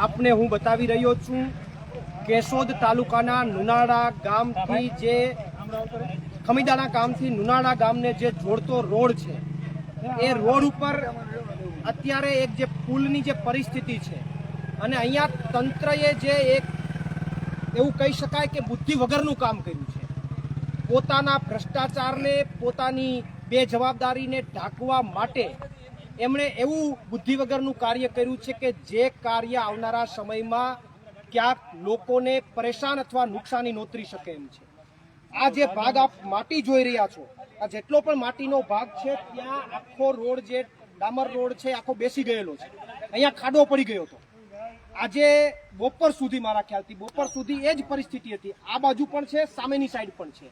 આપને હું બતાવી રહ્યો છું કેશોદ તાલુકાના નુનાળા ગામથી જે ખમીદાણા ગામથી નુનાળા ગામને જે જોડતો રોડ છે, એ રોડ ઉપર અત્યારે એક જે પુલની જે પરિસ્થિતિ છે અને અહીંયા તંત્રએ જે એક એવું કહી શકાય કે બુદ્ધિ વગરનું કામ કર્યું છે. પોતાના ભ્રષ્ટાચારને પોતાની બેજવાબદારીને ઢાંકવા માટે એમણે એવું બુદ્ધિ વગરનું કાર્ય કર્યું છે કે જે કાર્ય આવનારા સમયમાં ક્યાંક લોકોને પરેશાન અથવા નુકસાની નોતરી શકે એમ છે. આ જે ભાગ આપ માટી જોઈ રહ્યા છો, આ જેટલો પણ માટીનો ભાગ છે, ત્યાં આખો રોડ જે ડામર રોડ છે, આખો બેસી ગયેલો છે. અહીંયા ખાડો પડી ગયો હતો. આજે બપોર સુધી મારા ખ્યાલથી, બપોર સુધી એ જ પરિસ્થિતિ હતી. આ બાજુ પણ છે, સામેની સાઈડ પણ છે.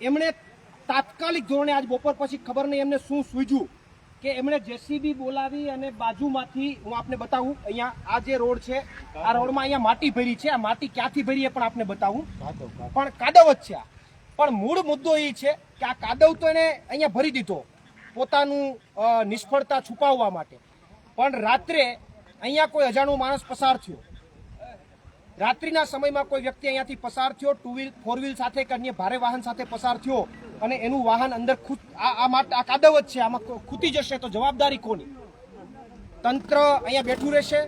એમણે તાત્કાલિક ધોરણે આજ બપોર પછી ખબર નહીં એમને શું સૂઝ્યું. કે એમણે જેસીબી બોલાવી અને બાજુમાંથી હું આપને બતાવું અહીંયા આ જે રોડ છે આ રોડમાં અહીંયા માટી ભરી છે આ માટી ક્યાંથી ભરી એ પણ આપને બતાવું. પણ કાદવ જ છે આ. પણ મૂળ મુદ્દો એ છે કે આ કાદવ તો એને અહીંયા ભરી દીધો પોતાનું નિષ્ફળતા છુપાવવા માટે. પણ રાત્રે અહીંયા કોઈ અજાણો માણસ પસાર થયો. રાત્રિના સમયમાં કોઈ વ્યક્તિ અહીંયાથી પસાર થયો ટુ વ્હીલ ફોર વ્હીલ સાથે કે અન્ય ભારે વાહન સાથે પસાર થયો. અને એનું વાહન અંદર આ આ કાદવ જ છે, આમાં ખૂતી જશે તો જવાબદારી કોની? તંત્ર અહીંયા બેઠું રહેશે.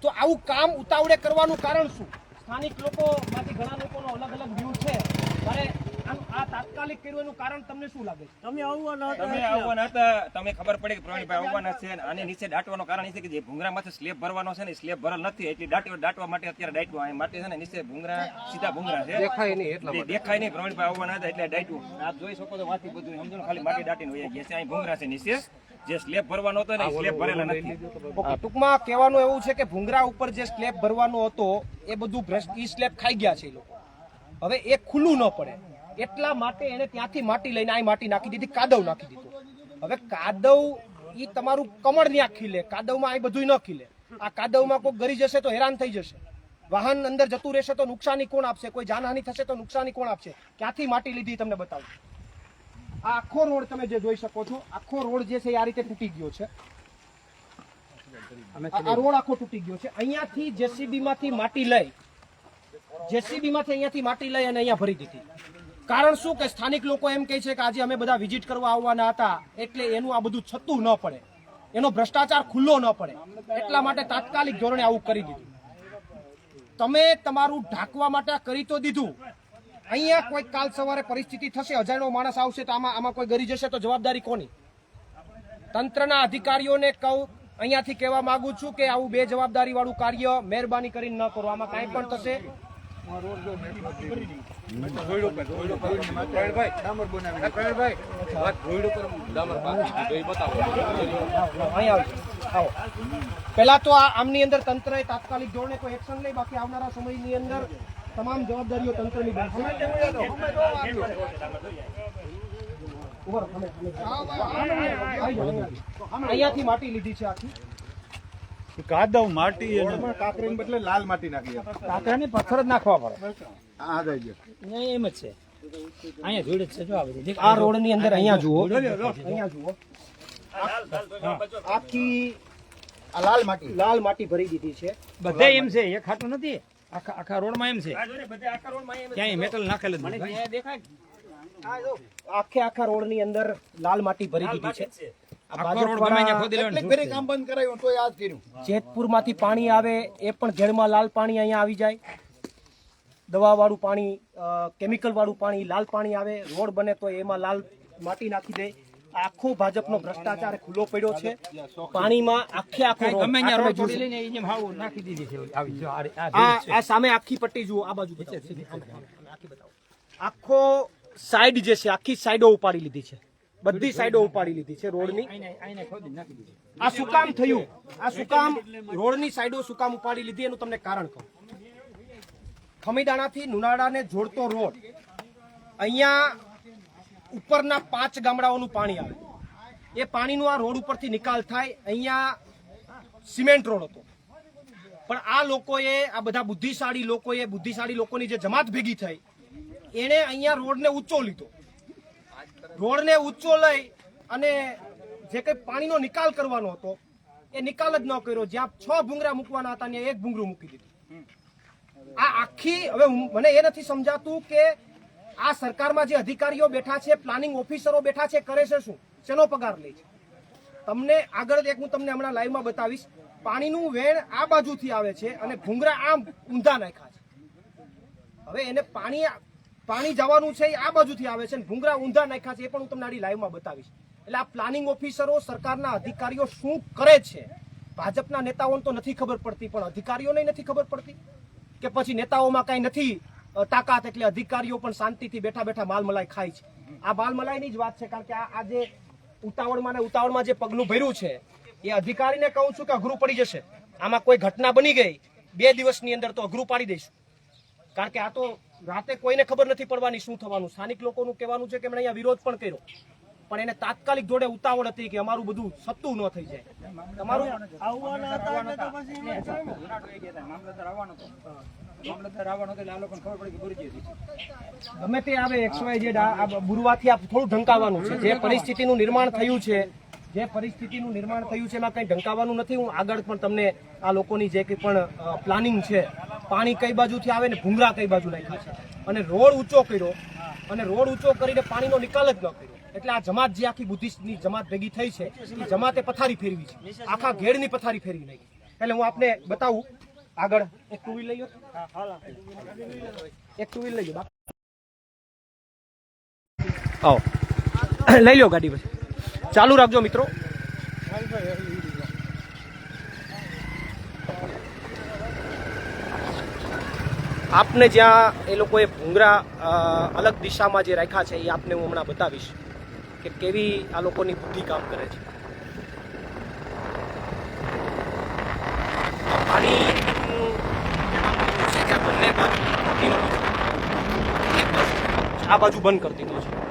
તો આવું કામ ઉતાવળે કરવાનું કારણ શું? સ્થાનિક લોકોમાંથી ઘણા લોકોનો અલગ અલગ વ્યૂ આ તાત્કાલિક કર્યું કારણ તમને શું લાગે તમે આવવાના તમે આવવાના હતા તમે ખબર પડી કે પ્રવીણભાઈ આવવાના છે અને આની નીચે દાટવાનું કારણ એ છે કે જે ભૂંગરામાંથી સ્લેબ ભરવાનો છે ને સ્લેબ ભરેલ નથી. એટલે દાટવા દાટવા માટે અત્યારે દાટ્યું અહીં માટે છે ને નીચે ભૂંગરા સીધા ભૂંગરા છે. દેખાય નહીં એટલે દેખાય નહીં પ્રવીણભાઈ આવવાના હતા એટલે દાટ્યું આપ જોઈ શકો છો વાથી બધું. સમજો ખાલી માટી દાટીને હોય ગયા છે. અહીં ભૂંગરા છે નીચે. જે સ્લેબ ભરવાનો હતો ને સ્લેબ ભરેલા નથી. ઓકે ટૂંકમાં કહેવાનું એવું છે કે ભૂંગરા ઉપર જે સ્લેબ ભરવાનો હતો એ બધું ભ્રષ્ટ ઈ સ્લેબ ખાઈ ગયા છે લોકો. હવે એ ખુલ્લું ન પડે. એટલા માટે એને ત્યાંથી માટી લઈને આ માટી નાખી દીધી કાદવ નાખી દીધો. હવે કાદવ એ તમારું કમળ ત્યાં ખીલે કાદવમાં આ બધું ન ખીલે. આ કાદવમાં કોઈ ગરી જશે તો હેરાન થઈ જશે. વાહન અંદર જતું રહેશે તો નુકસાની કોણ આપશે? કોઈ જાનહાની થશે તો નુકસાની કોણ આપશે? ક્યાંથી માટી લીધી તમને બતાવું. આ આખો રોડ તમે જે જોઈ શકો છો આખો રોડ જે છે આ રીતે તૂટી ગયો છે. આ આ રોડ આખો તૂટી ગયો છે. અહીંયાથી જેસીબી માંથી માટી લઈ જેસીબી માંથી અહીંયાથી માટી લઈ અને અહીંયા ભરી દીધી. કારણ શું કે સ્થાનિક લોકો એમ કહે છે કે આજે અમે બધા વિઝિટ કરવા આવવાના હતા, એટલે એનું આ બધું છતું ન પડે. એનો ભ્રષ્ટાચાર ખુલ્લો ન પડે. એટલા માટે તાત્કાલિક ધોરણે આવું કરી દીધું. તમે તમારું ઢાંકવા માટે કરી તો દીધું. અહીંયા કોઈ કાલ સવારે પરિસ્થિતિ થશે, અજાણ્યો માણસ આવશે તો આમાં આમાં કોઈ ગરી જશે તો જવાબદારી કોની? તંત્રના અધિકારીઓને કહું, અહીંયાથી કહેવા માંગુ છું કે આવું બે જવાબદારી વાળું કાર્ય મહેરબાની કરીને ન કરો. આમાં કાંઈ પણ થશે. પહેલા તો આમની અંદર તંત્રએ તાત્કાલિક ધોરણે કોઈ એક્શન લઈ બાકી આવનારા સમયની અંદર તમામ જવાબદારીઓ તંત્રની અહીંયાથી માટી લીધી છે આખી કાદવ માટી અને બદલે લાલ માટી નાખી કાંકરાની પથ્થર જ નાખવા પડે. આ જાય છે. એમ જ છે. અહીંયા ધૂળ જ છે જો આ બધી. દેખ આ રોડની અંદર અહીંયા જુઓ. અહીંયા જુઓ. આખી આ લાલ માટી. લાલ માટી ભરી દીધી છે. બધે એમ છે એક ખાટું નથી. આખા આખા રોડમાં એમ છે. ક્યાંય મેટલ નાખેલ જ નથી આખે આખા રોડની અંદર લાલ માટી ભરી દીધી છે. જેતપુરમાંથી પાણી આવે એ પણ ઘેડમાં લાલ પાણી અહીંયા આવી જાય. દવા વાળું પાણી કેમિકલ વાળું પાણી લાલ પાણી આવે રોડ બને તો એમાં લાલ માટી નાખી દે. આખો ભાજપનો ભ્રષ્ટાચાર ખુલ્લો પડ્યો છે. પાણીમાં આખે આખો નાખી દીધી છે. આ સામે આખી પટ્ટી જુઓ આ બાજુ બતાવો. આખી બતાવો. આખો સાઈડ જે છે આખી સાઈડો ઉપાડી લીધી છે. બધી સાઈડો ઉપાડી લીધી છે રોડની. આ શું કામ થયું? આ શું કામ? રોડની સાઈડો શું કામ ઉપાડી લીધી? એનું તમને કારણ કહું. ખમીદાણાથી નુનાળાને જોડતો રોડ. અહીંયા ઉપરના પાંચ ગામડાઓનું પાણી આવે. એ પાણીનું આ રોડ ઉપરથી નિકાલ થાય. અહીંયા સિમેન્ટ રોડ હતો. પણ આ લોકોએ આ બધા બુદ્ધિશાળી લોકોએ બુદ્ધિશાળી લોકોની જે જમાત ભેગી થઈ એણે અહીંયા રોડને ઊંચો લીધો. રોડને ઊંચો લઈ અને જે કંઈ પાણીનો નિકાલ કરવાનો હતો, એ નિકાલ જ ન કર્યો. જ્યાં છ ભૂંગરા મૂકવાના હતા ત્યાં એક ભૂંગરું મૂકી દીધું. આ આખી, હવે મને એ નથી સમજાતું કે આ સરકારમાં જે અધિકારીઓ બેઠા છે, પ્લાનિંગ ઓફિસરો બેઠા છે, કરે છે શું? શેનો પગાર લે છે? તમને આગળ એક હું તમને હમણાં લાઈવમાં બતાવીશ. પાણીનું વેણ આ બાજુથી આવે છે અને ભૂંગરા આમ ઊંધા નાખ્યા છે. હવે એને પાણી પાણી જવાનું છે એ આ બાજુથી આવે છે ભૂંગરા ઊંધા નાખ્યા છે એ પણ હું તમને આડી લાઈવમાં બતાવીશ. એટલે આ પ્લાનિંગ ઓફિસરો સરકારના અધિકારીઓ શું કરે છે? ભાજપના નેતાઓને તો નથી ખબર પડતી, પણ અધિકારીઓને નથી ખબર પડતી? કે પછી નેતાઓમાં કાંઈ નથી તાકાત એટલે અધિકારીઓ પણ શાંતિથી બેઠા બેઠા માલ મલાઈ ખાય છે. આ માલમલાઈની જ વાત છે, કારણ કે આ જે ઉતાવળમાં ને ઉતાવળમાં જે પગલું ભર્યું છે, એ અધિકારીને કહું છું કે અઘરું પડી જશે. આમાં કોઈ ઘટના બની ગઈ, બે દિવસની અંદર તો અઘરું પાડી દઈશું. કારણ કે આ તો રાતે કોઈને ખબર નથી પડવાની શું થવાનું. સ્થાનિક લોકોનું કહેવાનું છે કે એમણે અહીંયા વિરોધ પણ કર્યો. પણ એને તાત્કાલિક જોડે ઉતાવળ હતી કે અમારું બધું સત્તું ન થઈ જાય. તમારું મામલતદાર આવવાનો હતો મામલતદાર આવવાનો હતો. એટલે આ લોકોને ખબર પડી કે ગુરુજી હતી ગમે તે આવે એક્સ વાય આ આ બુરવાથી આ થોડું ઢંકાવાનું છે. જે પરિસ્થિતિનું નિર્માણ થયું છે જે પરિસ્થિતિનું નિર્માણ થયું છે એમાં કંઈ ઢંકાવાનું નથી. હું આગળ પણ તમને આ લોકોની જે કંઈ પણ પ્લાનિંગ છે પાણી કઈ બાજુથી આવે ને ભૂંગરા કઈ બાજુ નાખ્યા છે. અને રોડ ઊંચો કર્યો. અને રોડ ઊંચો કરીને પાણીનો નિકાલ જ ન કર્યો. એટલે આ જમાત જે આખી બુદ્ધિસ્ટની જમાત ભેગી થઈ છે, એ જમાતે પથારી ફેરવી છે. આખા ઘેડની પથારી ફેરવી નાખી. એટલે હું આપને બતાવું. આગળ એક ટુ વ્હીલ લઈ એક ટુ વ્હીલ લઈ લો આવો. લઈ લો ગાડી પછી. ચાલુ રાખજો મિત્રો. આપને જ્યાં એ લોકોએ ભૂંગરા અલગ દિશામાં જે રાખ્યા છે, એ આપને હું હમણાં બતાવીશ કે કેવી આ લોકોની બુદ્ધિ કામ કરે છે. પાણી આ બાજુ બંધ કરી દીધું છે.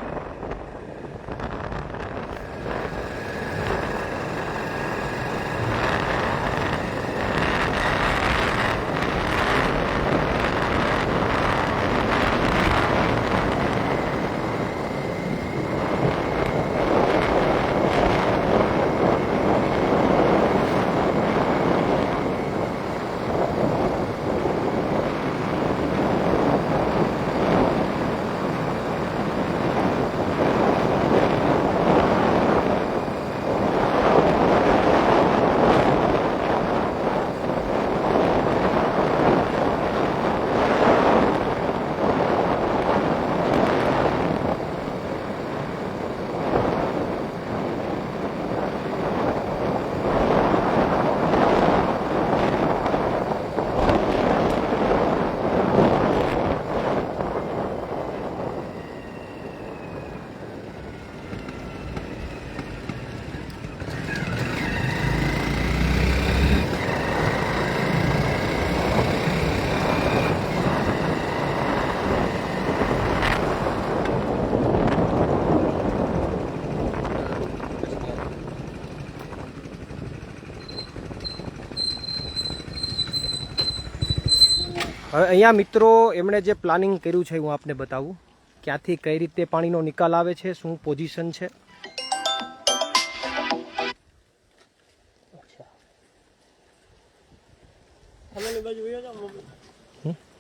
હવે અહીંયા મિત્રો એમણે જે પ્લાનિંગ કર્યું છે હું આપને બતાવું. ક્યાંથી કઈ રીતે પાણીનો નિકાલ આવે છે શું પોઝિશન છે.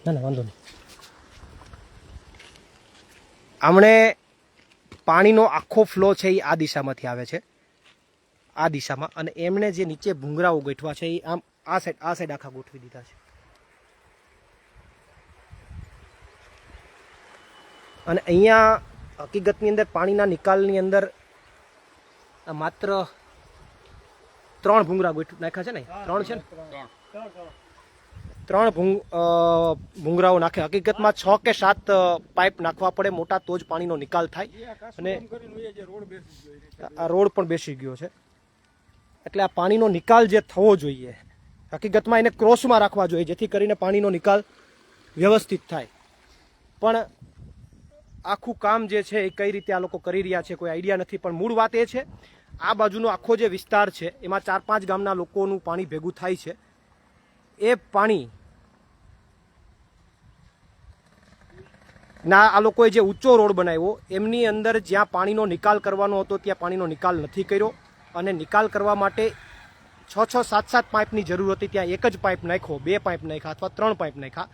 ના ના વાંધો નહીં. આમણે પાણીનો આખો ફ્લો છે એ આ દિશામાંથી આવે છે. આ દિશામાં અને એમણે જે નીચે ભૂંગરાઓ ગોઠવા છે એ આમ આ સાઈડ આ સાઈડ આખા ગોઠવી દીધા છે. અને અહીંયા હકીકતની અંદર પાણીના નિકાલની અંદર માત્ર ત્રણ ભૂંગરા નાખ્યા છે ને? ત્રણ છે ને? ત્રણ ભૂંગ ભૂંગરાઓ નાખે. હકીકતમાં છ કે સાત પાઇપ નાખવા પડે મોટા તો જ પાણીનો નિકાલ થાય. અને આ રોડ પણ બેસી ગયો છે. એટલે આ પાણીનો નિકાલ જે થવો જોઈએ હકીકતમાં એને ક્રોસમાં રાખવા જોઈએ જેથી કરીને પાણીનો નિકાલ વ્યવસ્થિત થાય. પણ આખું કામ જે છે એ કઈ રીતે આ લોકો કરી રહ્યા છે કોઈ આઈડિયા નથી, પણ મૂળ વાત એ છે, આ બાજુનો આખો જે વિસ્તાર છે, એમાં ચાર પાંચ ગામના લોકોનું પાણી ભેગું થાય છે. એ પાણી ના, આ લોકોએ જે ઊંચો રોડ બનાવ્યો, એમની અંદર જ્યાં પાણીનો નિકાલ કરવાનો હતો, ત્યાં પાણીનો નિકાલ નથી કર્યો. અને નિકાલ કરવા માટે છ છ, સાત સાત પાઇપની જરૂર હતી, ત્યાં એક જ પાઇપ નાખ્યો, બે પાઇપ નાખ્યા અથવા ત્રણ પાઇપ નાખ્યા.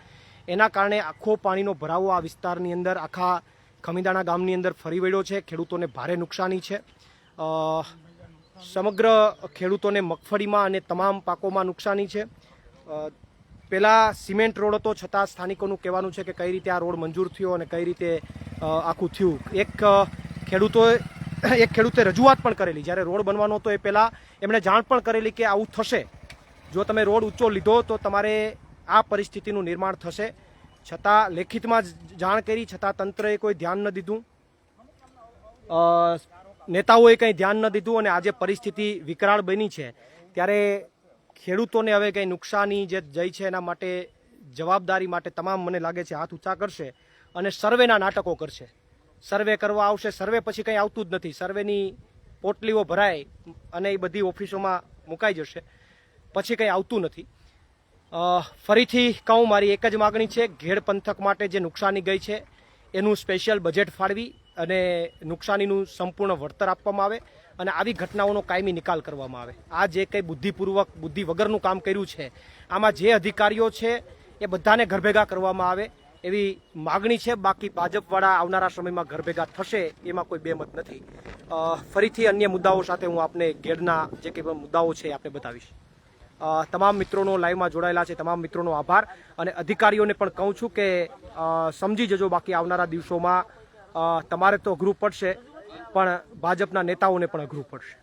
એના કારણે આખો પાણીનો ભરાવો આ વિસ્તારની અંદર, આખા ખમીદાણા ગામની અંદર ફરી વળ્યો છે. ખેડૂતોને ભારે નુકસાની છે. સમગ્ર ખેડૂતોને મગફળીમાં અને તમામ પાકોમાં નુકસાની છે. પહેલાં સિમેન્ટ રોડ હતો, છતાં સ્થાનિકોનું કહેવાનું છે કે કઈ રીતે આ રોડ મંજૂર થયો અને કઈ રીતે આખું થયું. એક ખેડૂતોએ, એક ખેડૂતે રજૂઆત પણ કરેલી. જ્યારે રોડ બનવાનો હતો એ પહેલાં એમણે જાણ પણ કરેલી કે આવું થશે. જો તમે રોડ ઊંચો લીધો તો તમારે આ પરિસ્થિતિનું નિર્માણ થશે. છતાં લેખિતમાં જાણ કરી, છતાં તંત્રએ કોઈ ધ્યાન ન દીધું. નેતાઓએ કંઈ ધ્યાન ન દીધું અને આજે પરિસ્થિતિ વિકરાળ બની છે. ત્યારે ખેડૂતોને હવે કંઈ નુકસાની જે જઈ છે એના માટે જવાબદારી માટે તમામ મને લાગે છે હાથ ઊંચા કરશે અને સર્વેના નાટકો કરશે. સર્વે કરવા આવશે, સર્વે પછી કંઈ આવતું જ નથી. સર્વેની પોટલીઓ ભરાય અને એ બધી ઓફિસોમાં મુકાઈ જશે. પછી કંઈ આવતું નથી. ફરીથી કહું, મારી એક જ માગણી છે, ઘેડ પંથક માટે જે નુકસાની ગઈ છે, એનું સ્પેશિયલ બજેટ ફાળવી અને નુકસાનીનું સંપૂર્ણ વળતર આપવામાં આવે અને આવી ઘટનાઓનો કાયમી નિકાલ કરવામાં આવે. આ જે કંઈ બુદ્ધિપૂર્વક, બુદ્ધિ વગરનું કામ કર્યું છે, આમાં જે અધિકારીઓ છે, એ બધાને ઘરભેગા કરવામાં આવે એવી માગણી છે. બાકી ભાજપવાળા આવનારા સમયમાં ઘર ભેગા થશે એમાં કોઈ બેમત નથી. ફરીથી અન્ય મુદ્દાઓ સાથે હું આપને ઘેરના જે કંઈ મુદ્દાઓ છે એ આપને બતાવીશ. તમામ મિત્રોનો લાઈવમાં જોડાયેલા છે, તમામ મિત્રોનો આભાર. અને અધિકારીઓને પણ કહું છું કે સમજી જજો બાકી આવનારા દિવસોમાં તમારે તો અઘરું પડશે, પણ ભાજપના નેતાઓને પણ અઘરું પડશે.